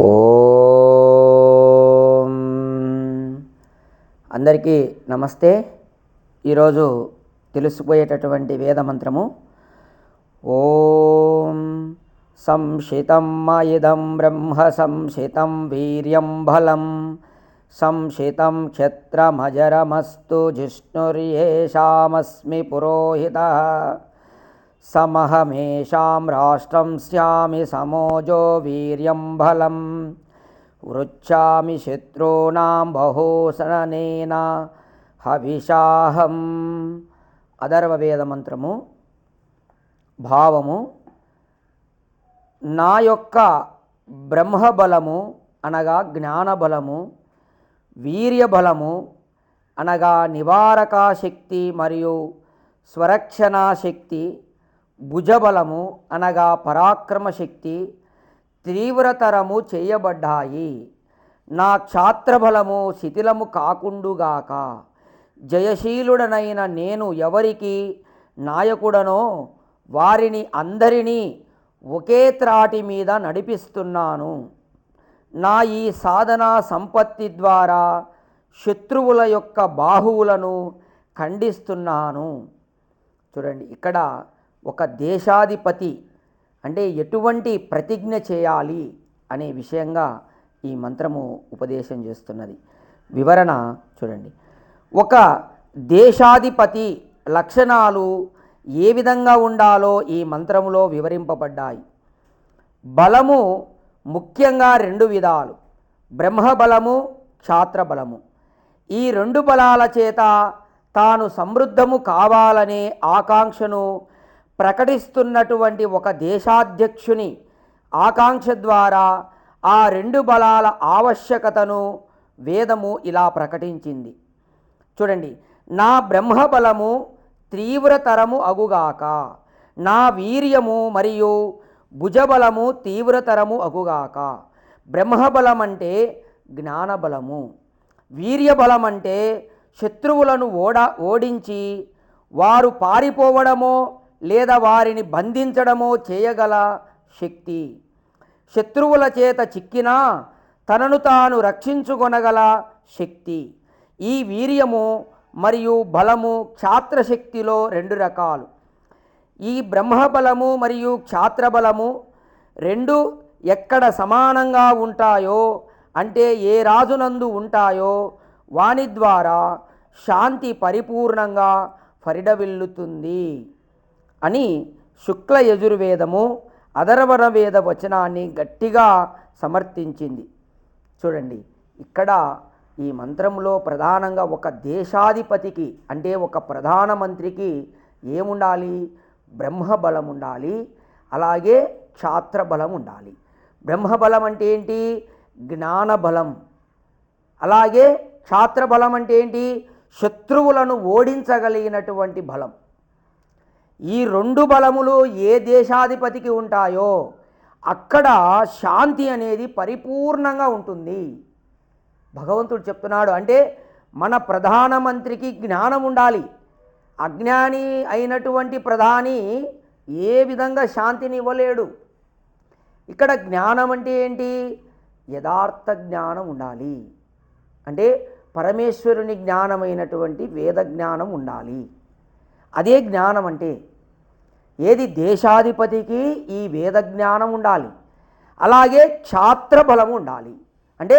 ఓం. అందరికీ నమస్తే. ఈరోజు తెలుసుకుపోయేటటువంటి వేదమంత్రము ఓం. సంశితం మయిదం బ్రహ్మ సంశితం వీర్యం బలం సంశితం క్షత్రమజరమస్తు జిష్ణుర్యేషామస్మి పురోహిత. సమహమేషాం రాష్ట్రం స్యామి సమోజో వీర్యం బలం. వృచ్చామి శత్రూనాం బహూసననేన హవిషాహం. అధర్వవేద మంత్రము భావము నా యొక్క బ్రహ్మబలము అనగా జ్ఞానబలము వీర్యబలము అనగా నివారక శక్తి మరియు స్వరక్షణా శక్తి భుజబలము అనగా పరాక్రమ శక్తి తీవ్రతరము చేయబడ్డాయి. నా క్షాత్రబలము శిథిలము కాకుండుగాక. జయశీలుడనైన నేను ఎవరికి నాయకుడనో వారిని అందరినీ ఒకే త్రాటి మీద నడిపిస్తున్నాను. నా ఈ సాధనా సంపత్తి ద్వారా శత్రువుల యొక్క బాహువులను ఖండిస్తున్నాను. చూడండి ఇక్కడ ఒక దేశాధిపతి అంటే ఎటువంటి ప్రతిజ్ఞ చేయాలి అనే విషయంగా ఈ మంత్రము ఉపదేశం చేస్తున్నది. వివరణ చూడండి. ఒక దేశాధిపతి లక్షణాలు ఏ విధంగా ఉండాలో ఈ మంత్రములో వివరింపబడ్డాయి. బలము ముఖ్యంగా రెండు విధాలు బ్రహ్మబలము క్షాత్రబలము. ఈ రెండు బలాల చేత తాను సమృద్ధము కావాలనే ఆకాంక్షను ప్రకటిస్తున్నటువంటి ఒక దేశాధ్యక్షుని ఆకాంక్ష ద్వారా ఆ రెండు బలాల ఆవశ్యకతను వేదము ఇలా ప్రకటించింది. చూడండి నా బ్రహ్మబలము తీవ్రతరము అగుగాక నా వీర్యము మరియు భుజబలము తీవ్రతరము అగుగాక. బ్రహ్మబలం అంటే జ్ఞానబలము వీర్యబలం అంటే శత్రువులను ఓడ ఓడించి వారు పారిపోవడమో లేదా వారిని బంధించడమో చేయగల శక్తి. శత్రువుల చేత చిక్కినా తనను తాను రక్షించుకొనగల శక్తి. ఈ వీర్యము మరియు బలము క్షాత్రశక్తిలో రెండు రకాలు. ఈ బ్రహ్మబలము మరియు క్షాత్రబలము రెండు ఎక్కడ సమానంగా ఉంటాయో అంటే ఏ రాజునందు ఉంటాయో వాని ద్వారా శాంతి పరిపూర్ణంగా పరిడవిల్లుతుంది. అని శుక్ల యజుర్వేదము అధర్వణ వేద వచనాన్ని గట్టిగా సమర్థించింది. చూడండి ఇక్కడ ఈ మంత్రంలో ప్రధానంగా ఒక దేశాధిపతికి అంటే ఒక ప్రధానమంత్రికి ఏముండాలి? బ్రహ్మబలం ఉండాలి. అలాగే క్షాత్రబలం ఉండాలి. బ్రహ్మబలం అంటే ఏంటి? జ్ఞానబలం. అలాగే క్షాత్రబలం అంటే ఏంటి? శత్రువులను ఓడించగలిగినటువంటి బలం. ఈ రెండు బలములు ఏ దేశాధిపతికి ఉంటాయో అక్కడ శాంతి అనేది పరిపూర్ణంగా ఉంటుంది. భగవంతుడు చెప్తున్నాడు అంటే మన ప్రధానమంత్రికి జ్ఞానం ఉండాలి. అజ్ఞాని అయినటువంటి ప్రధాని ఏ విధంగా శాంతిని ఇవ్వలేడు. ఇక్కడ జ్ఞానం అంటే ఏంటి? యథార్థ జ్ఞానం ఉండాలి. అంటే పరమేశ్వరుని జ్ఞానమైనటువంటి వేద జ్ఞానం ఉండాలి. అదే జ్ఞానం అంటే ఏది దేశాధిపతికి ఈ వేద జ్ఞానం ఉండాలి? అలాగే క్షాత్రబలం ఉండాలి. అంటే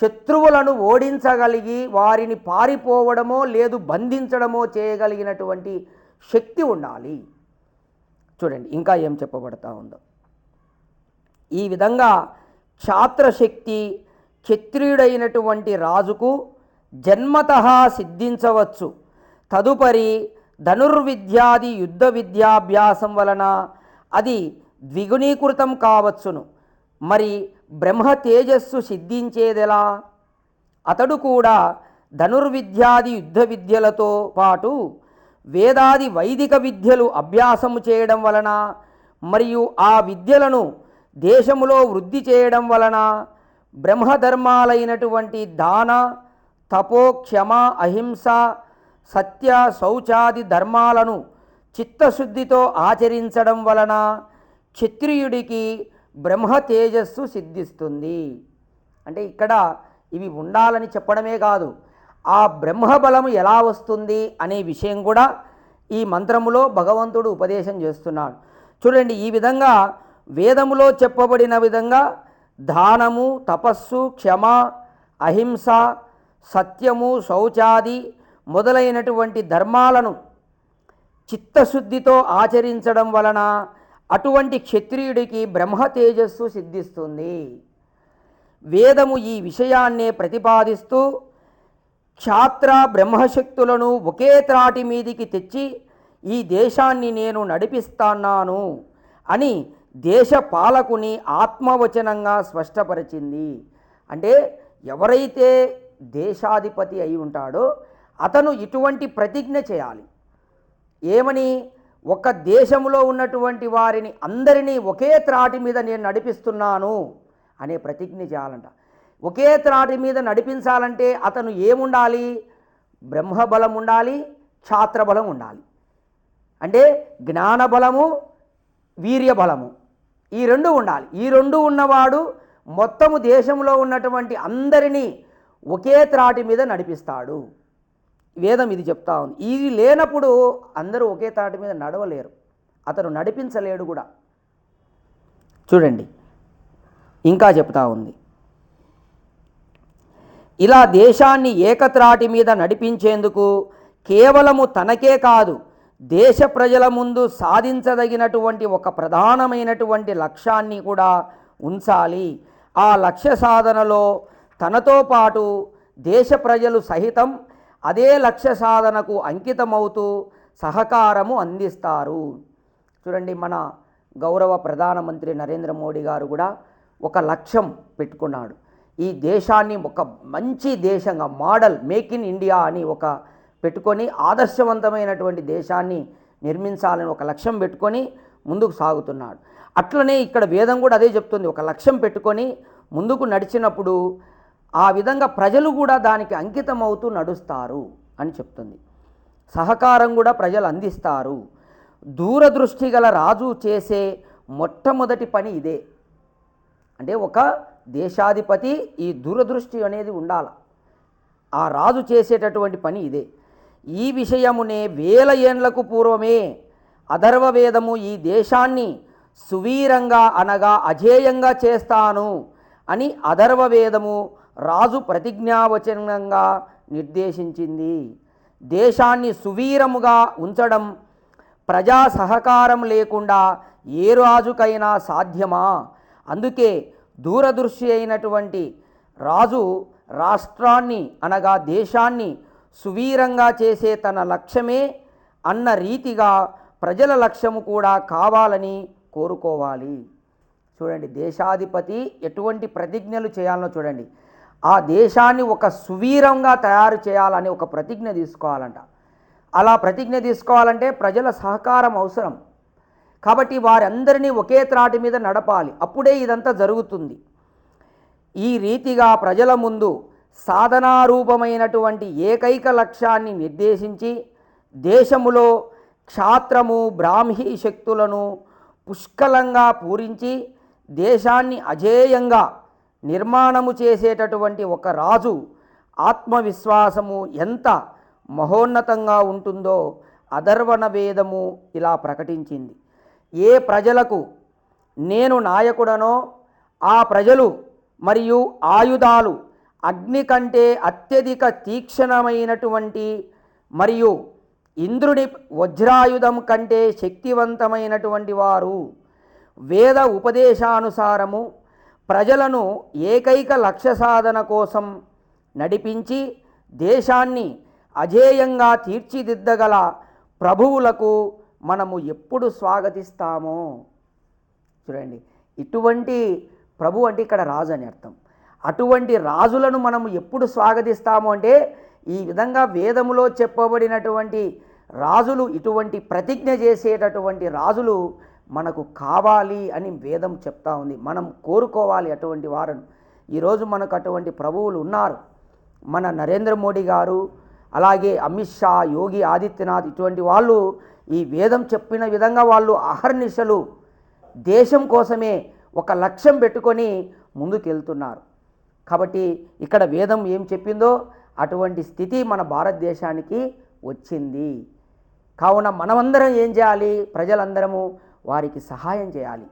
శత్రువులను ఓడించగలిగి వారిని పారిపోవడమో లేదు బంధించడమో చేయగలిగినటువంటి శక్తి ఉండాలి. చూడండి ఇంకా ఏం చెప్పబడతా ఉందో. ఈ విధంగా క్షాత్రశక్తి క్షత్రియుడైనటువంటి రాజుకు జన్మత సిద్ధించవచ్చు. తదుపరి ధనుర్విద్యాది యుద్ధ విద్యాభ్యాసం వలన అది ద్విగుణీకృతం కావచ్చును. మరి బ్రహ్మ తేజస్సు సిద్ధించేదెలా? అతడు కూడా ధనుర్విద్యాది యుద్ధ విద్యలతో పాటు వేదాది వైదిక విద్యలు అభ్యాసము చేయడం వలన మరియు ఆ విద్యలను దేశములో వృద్ధి చేయడం వలన బ్రహ్మధర్మాలైనటువంటి దాన తపో క్షమ అహింస సత్య శౌచాది ధర్మాలను చిత్తశుద్ధితో ఆచరించడం వలన క్షత్రియుడికి బ్రహ్మ తేజస్సు సిద్ధిస్తుంది. అంటే ఇక్కడ ఇవి ఉండాలని చెప్పడమే కాదు ఆ బ్రహ్మబలము ఎలా వస్తుంది అనే విషయం కూడా ఈ మంత్రములో భగవంతుడు ఉపదేశం చేస్తున్నాడు. చూడండి ఈ విధంగా వేదములో చెప్పబడిన విధంగా దానము తపస్సు క్షమ అహింస సత్యము శౌచాది మొదలైనటువంటి ధర్మాలను చిత్తశుద్ధితో ఆచరించడం వలన అటువంటి క్షత్రియుడికి బ్రహ్మ తేజస్సు సిద్ధిస్తుంది. వేదము ఈ విషయాన్నే ప్రతిపాదిస్తూ క్షాత్ర బ్రహ్మశక్తులను ఒకే త్రాటి మీదికి తెచ్చి ఈ దేశాన్ని నేను నడిపిస్తాన్నాను అని దేశ పాలకుని ఆత్మవచనంగా స్పష్టపరిచింది. అంటే ఎవరైతే దేశాధిపతి అయి ఉంటాడో అతను ఇటువంటి ప్రతిజ్ఞ చేయాలి. ఏమని? ఒక దేశంలో ఉన్నటువంటి వారిని అందరినీ ఒకే త్రాటి మీద నేను నడిపిస్తున్నాను అనే ప్రతిజ్ఞ చేయాలంట. ఒకే త్రాటి మీద నడిపించాలంటే అతను ఏముండాలి? బ్రహ్మబలం ఉండాలి క్షాత్రబలం ఉండాలి. అంటే జ్ఞానబలము వీర్యబలము ఈ రెండు ఉండాలి. ఈ రెండు ఉన్నవాడు మొత్తము దేశంలో ఉన్నటువంటి అందరినీ ఒకే త్రాటి మీద నడిపిస్తాడు. వేదం ఇది చెప్తా ఉంది. ఇది లేనప్పుడు అందరూ ఒకే తాటి మీద నడవలేరు. అతను నడిపించలేడు కూడా. చూడండి. ఇంకా చెప్తా ఉంది. ఇలా దేశాన్ని ఏకత్రాటి మీద నడిపించేందుకు కేవలము తనకే కాదు దేశ ప్రజల ముందు సాధించదగినటువంటి ఒక ప్రధానమైనటువంటి లక్ష్యాన్ని కూడా ఉంచాలి. ఆ లక్ష్య సాధనలో తనతో పాటు దేశ ప్రజలు సహితం అదే లక్ష్య సాధనకు అంకితమవుతూ సహకారము అందిస్తారు. చూడండి మన గౌరవ ప్రధానమంత్రి నరేంద్ర మోడీ గారు కూడా ఒక లక్ష్యం పెట్టుకున్నాడు. ఈ దేశాన్ని ఒక మంచి దేశంగా మోడల్ మేక్ ఇన్ ఇండియా అని ఒక పెట్టుకొని ఆదర్శవంతమైనటువంటి దేశాన్ని నిర్మించాలని ఒక లక్ష్యం పెట్టుకొని ముందుకు సాగుతున్నాడు. అట్లనే ఇక్కడ వేదం కూడా అదే చెప్తుంది. ఒక లక్ష్యం పెట్టుకొని ముందుకు నడిచినప్పుడు ఆ విధంగా ప్రజలు కూడా దానికి అంకితం అవుతూ నడుస్తారు అని చెప్తుంది. సహకారం కూడా ప్రజలు అందిస్తారు. దూరదృష్టి గల రాజు చేసే మొట్టమొదటి పని ఇదే. అంటే ఒక దేశాధిపతి ఈ దూరదృష్టి అనేది ఉండాలి. ఆ రాజు చేసేటటువంటి పని ఇదే. ఈ విషయమునే వేల ఏండ్లకు పూర్వమే అధర్వవేదము ఈ దేశాన్ని సువీరంగా అనగా అజేయంగా చేస్తాను అని అధర్వవేదము రాజు ప్రతిజ్ఞావచనంగా నిర్దేశించింది. దేశాన్ని సువీరముగా ఉంచడం ప్రజా సహకారం లేకుండా ఏ రాజుకైనా సాధ్యమా? అందుకే దూరదృష్టి అయినటువంటి రాజు రాష్ట్రాన్ని అనగా దేశాన్ని సువీరంగా చేసే తన లక్ష్యమే అన్న రీతిగా ప్రజల లక్ష్యము కూడా కావాలని కోరుకోవాలి. చూడండి దేశాధిపతి ఎటువంటి ప్రతిజ్ఞలు చేయాలనో చూడండి. ఆ దేశాన్ని ఒక సువీరంగా తయారు చేయాలని ఒక ప్రతిజ్ఞ తీసుకోవాలంట. అలా ప్రతిజ్ఞ తీసుకోవాలంటే ప్రజల సహకారం అవసరం. కాబట్టి వారందరినీ ఒకే త్రాటి మీద నడపాలి. అప్పుడే ఇదంతా జరుగుతుంది. ఈ రీతిగా ప్రజల ముందు సాధనారూపమైనటువంటి ఏకైక లక్ష్యాన్ని నిర్దేశించి దేశములో క్షాత్రము బ్రాహ్మీ శక్తులను పుష్కలంగా పూరించి దేశాన్ని అజేయంగా నిర్మాణము చేసేటటువంటి ఒక రాజు ఆత్మవిశ్వాసము ఎంత మహోన్నతంగా ఉంటుందో అధర్వణ వేదము ఇలా ప్రకటించింది. ఏ ప్రజలకు నేను నాయకుడనో ఆ ప్రజలు మరియు ఆయుధాలు అగ్ని కంటే అత్యధిక తీక్షణమైనటువంటి మరియు ఇంద్రుడి వజ్రాయుధం కంటే శక్తివంతమైనటువంటి వారు వేద ఉపదేశానుసారము ప్రజలను ఏకైక లక్ష్య సాధన కోసం నడిపించి దేశాన్ని అజేయంగా తీర్చిదిద్దగల ప్రభువులకు మనము ఎప్పుడు స్వాగతిస్తామో. చూడండి ఇటువంటి ప్రభు అంటే ఇక్కడ రాజు అని అర్థం. అటువంటి రాజులను మనము ఎప్పుడు స్వాగతిస్తాము అంటే ఈ విధంగా వేదములో చెప్పబడినటువంటి రాజులు ఇటువంటి ప్రతిజ్ఞ చేసేటటువంటి రాజులు మనకు కావాలి అని వేదం చెప్తా ఉంది. మనం కోరుకోవాలి అటువంటి వారను. ఈరోజు మనకు అటువంటి ప్రభువులు ఉన్నారు. మన నరేంద్ర మోడీ గారు అలాగే అమిత్ షా యోగి ఆదిత్యనాథ్ ఇటువంటి వాళ్ళు ఈ వేదం చెప్పిన విధంగా వాళ్ళు అహర్నిశలు దేశం కోసమే ఒక లక్ష్యం పెట్టుకొని ముందుకెళ్తున్నారు. కాబట్టి ఇక్కడ వేదం ఏం చెప్పిందో అటువంటి స్థితి మన భారతదేశానికి వచ్చింది. కావున మనమందరం ఏం చేయాలి? ప్రజలందరము వారికి సహాయం చేయాలి.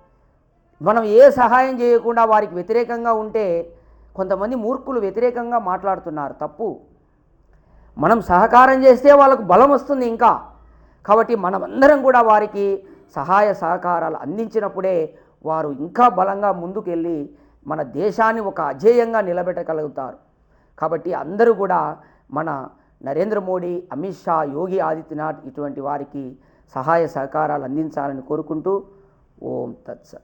మనం ఏ సహాయం చేయకుండా వారికి వ్యతిరేకంగా ఉంటే కొంతమంది మూర్ఖులు వ్యతిరేకంగా మాట్లాడుతున్నారు తప్పు. మనం సహకారం చేస్తే వాళ్ళకు బలం వస్తుంది ఇంకా. కాబట్టి మనమందరం కూడా వారికి సహాయ సహకారాలు అందించినప్పుడే వారు ఇంకా బలంగా ముందుకెళ్ళి మన దేశాన్ని ఒక అజేయంగా నిలబెట్టగలుగుతారు. కాబట్టి అందరూ కూడా మన నరేంద్ర మోడీ అమిత్ షా యోగి ఆదిత్యనాథ్ ఇటువంటి వారికి సహాయ సహకారాలు అందించాలని కోరుకుంటూ ఓం తత్సత్.